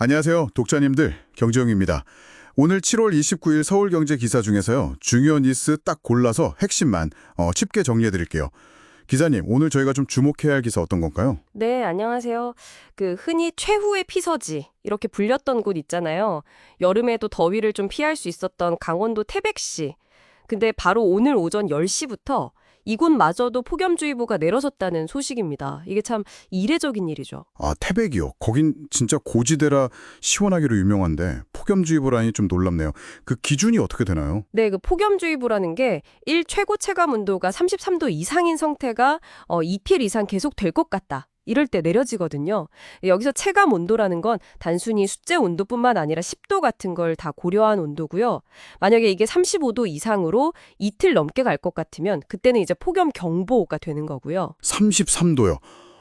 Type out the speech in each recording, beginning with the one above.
안녕하세요. 독자님들, 경제용입니다. 오늘 7월 29일 서울경제 기사 중에서요. 중요한 뉴스 딱 골라서 핵심만 어, 쉽게 정리해드릴게요. 기자님, 오늘 저희가 좀 주목해야 할 기사 어떤 건가요? 네, 안녕하세요. 그 흔히 최후의 피서지 이렇게 불렸던 곳 있잖아요. 여름에도 더위를 좀 피할 수 있었던 강원도 태백시. 근데 바로 오늘 오전 10시부터 이곳마저도 폭염주의보가 내려졌다는 소식입니다. 이게 참 이례적인 일이죠. 아, 태백이요. 거긴 진짜 고지대라 시원하기로 유명한데 폭염주의보라니 좀 놀랍네요. 그 기준이 어떻게 되나요? 네, 그 폭염주의보라는 게 일 최고 체감 온도가 33도 이상인 상태가 어, 이틀 이상 계속 될 것 같다. 이럴 때 내려지거든요. 여기서 체감 온도라는 건 단순히 숫제 온도뿐만 아니라 습도 같은 걸 다 고려한 온도고요. 만약에 이게 35도 이상으로 이틀 넘게 갈 것 같으면 그때는 이제 폭염 경보가 되는 거고요. 33도요.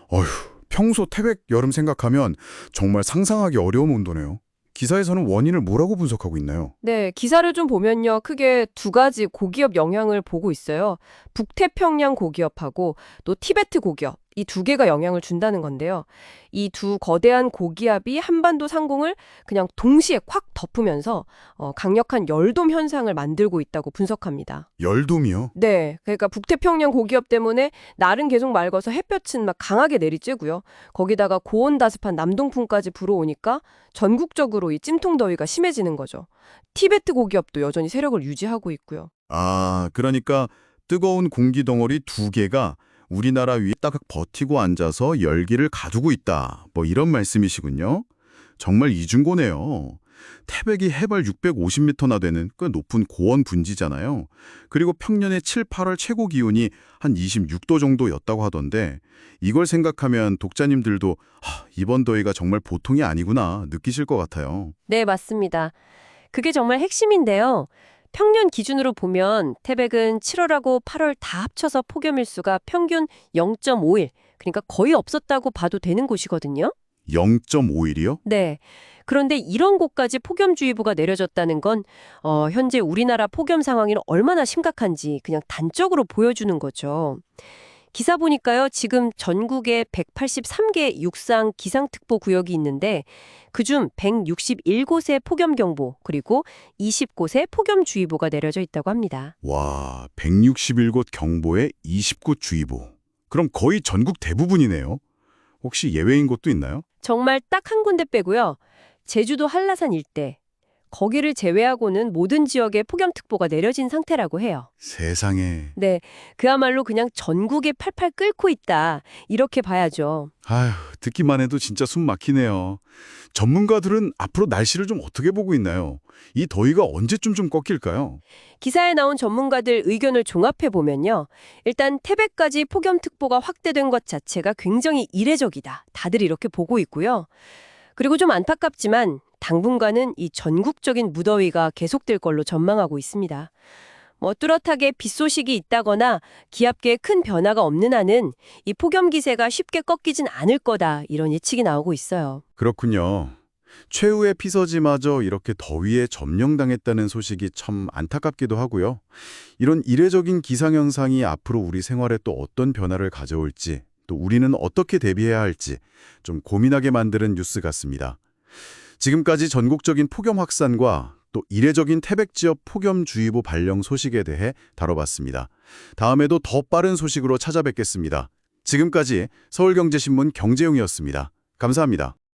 어휴, 평소 태백 여름 생각하면 정말 상상하기 어려운 온도네요. 기사에서는 원인을 뭐라고 분석하고 있나요? 네, 기사를 좀 보면요. 크게 두 가지 고기업 영향을 보고 있어요. 북태평양 고기업하고 또 티베트 고기업. 이 두 개가 영향을 준다는 건데요. 이 두 거대한 고기압이 한반도 상공을 그냥 동시에 확 덮으면서 어, 강력한 열돔 현상을 만들고 있다고 분석합니다. 열돔이요? 네, 그러니까 북태평양 고기업 때문에 날은 계속 맑아서 햇볕은 막 강하게 내리쬐고요. 거기다가 고온다습한 남동풍까지 불어오니까 전국적으로 이 찜통 더위가 심해지는 거죠. 티베트 고기업도 여전히 세력을 유지하고 있고요. 아, 그러니까 뜨거운 공기 덩어리 두 개가 우리나라 위에 딱 버티고 앉아서 열기를 가두고 있다. 뭐 이런 말씀이시군요. 정말 이중고네요. 태백이 해발 650m나 되는 꽤 높은 고원 분지잖아요. 그리고 평년의 7, 8월 최고 기온이 한 26도 정도였다고 하던데 이걸 생각하면 독자님들도 하, 이번 더위가 정말 보통이 아니구나 느끼실 것 같아요. 네, 맞습니다. 그게 정말 핵심인데요. 평년 기준으로 보면 태백은 7월하고 8월 다 합쳐서 폭염 일수가 평균 0.5일, 그러니까 거의 없었다고 봐도 되는 곳이거든요. 0.5일이요? 네. 그런데 이런 곳까지 폭염주의보가 내려졌다는 건 어, 현재 우리나라 폭염 상황이 얼마나 심각한지 그냥 단적으로 보여주는 거죠. 기사 보니까요. 지금 전국에 183개 육상 기상특보 구역이 있는데 그중 161곳에 폭염경보 그리고 20곳에 폭염주의보가 내려져 있다고 합니다. 와, 161곳 경보에 29 주의보. 그럼 거의 전국 대부분이네요. 혹시 예외인 곳도 있나요? 정말 딱 한 군데 빼고요. 제주도 한라산 일대 거기를 제외하고는 모든 지역에 폭염특보가 내려진 상태라고 해요. 세상에. 네, 그야말로 그냥 전국에 팔팔 끓고 있다. 이렇게 봐야죠. 아휴, 듣기만 해도 진짜 숨 막히네요. 전문가들은 앞으로 날씨를 좀 어떻게 보고 있나요? 이 더위가 언제쯤 좀 꺾일까요? 기사에 나온 전문가들 의견을 종합해 보면요. 일단 태백까지 폭염특보가 확대된 것 자체가 굉장히 이례적이다. 다들 이렇게 보고 있고요. 그리고 좀 안타깝지만 당분간은 이 전국적인 무더위가 계속될 걸로 전망하고 있습니다. 뭐 뚜렷하게 빗 소식이 있다거나 기압계에 큰 변화가 없는 한은 이 폭염 기세가 쉽게 꺾이진 않을 거다 이런 예측이 나오고 있어요. 그렇군요. 최후의 피서지마저 이렇게 더위에 점령당했다는 소식이 참 안타깝기도 하고요. 이런 이례적인 기상현상이 앞으로 우리 생활에 또 어떤 변화를 가져올지, 또 우리는 어떻게 대비해야 할지 좀 고민하게 만드는 뉴스 같습니다. 지금까지 전국적인 폭염 확산과 또 이례적인 태백 지역 폭염주의보 발령 소식에 대해 다뤄봤습니다. 다음에도 더 빠른 소식으로 찾아뵙겠습니다. 지금까지 서울경제신문 경제용이었습니다. 감사합니다.